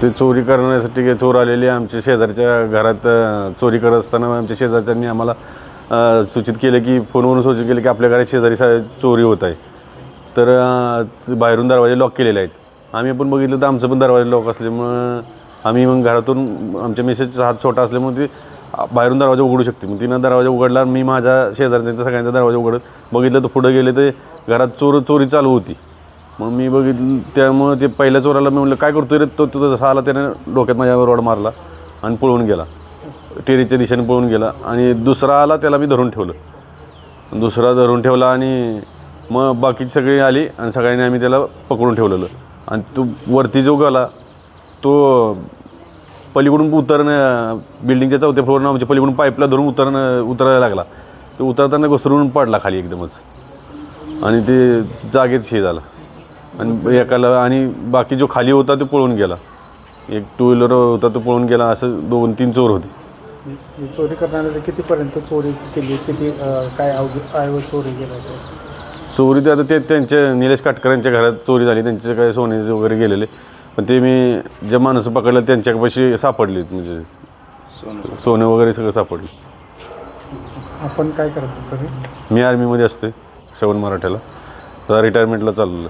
ते चोरी करण्यासाठी काही चोर आलेले आमच्या शेजारच्या घरात चोरी करत असताना आमच्या शेजारच्यांनी आम्हाला सूचित केलं की फोनवरून सूचित केलं की आपल्या घरात शेजारी सा चोरी होत आहे. तर बाहेरून दरवाजे लॉक केलेले आहेत. आम्ही पण बघितलं तर आमचं पण दरवाजे लॉक असल्यामुळं आम्ही मग घरातून आमच्या मिसेसचा हात छोटा असल्यामुळे ती बाहेरून दरवाजा उघडू शकते. मग तिनं दरवाजा उघडला मी माझ्या शेजारच्या सगळ्यांचा दरवाजा उघडत बघितलं तर पुढं गेले तर घरात चोर चोरी चालू होती. मग मी बघितलं त्यामुळं ते पहिल्या चोराला मी म्हणलं काय करतोय रे? तो तो जसा आला त्याने डोक्यात माझ्या रोड मारला आणि पळून गेला. टेरीच्या दिशेने पळून गेला. आणि दुसरा आला त्याला मी धरून ठेवलं. दुसरा धरून ठेवला आणि मग बाकीची सगळी आली आणि सगळ्यांनी आम्ही त्याला पकडून ठेवलेलं. आणि तो वरती जो गेला तो पलीकडून उतरणं बिल्डिंगच्या चौथ्या फ्लोरनं आमच्या पलीकडून पाईपला धरून उतरणं उतरायला लागला. तो उतरताना घसरून पडला खाली एकदमच. आणि ते जागेच हे झालं. आणि एकाला आणि बाकी जो खाली होता तो पळून गेला. एक टू व्हीलर होता तो पळून गेला असं दोन तीन चोर होते. चोरी करणाऱ्याने कितीपर्यंत चोरी केली? किती अं, काय अवघ चोरी केलं? ते चोरी ते आता ते त्यांच्या निलेश काटकरांच्या घरात चोरी झाली. त्यांचे काय सोने वगैरे गेलेले. पण ते मी जे माणसं पकडलं त्यांच्यापाशी सापडले म्हणजे सोने वगैरे सगळं सापडले. आपण काय करतो मी आर्मीमध्ये असते श्रवण मराठ्याला. तर रिटायरमेंटला चाललेलं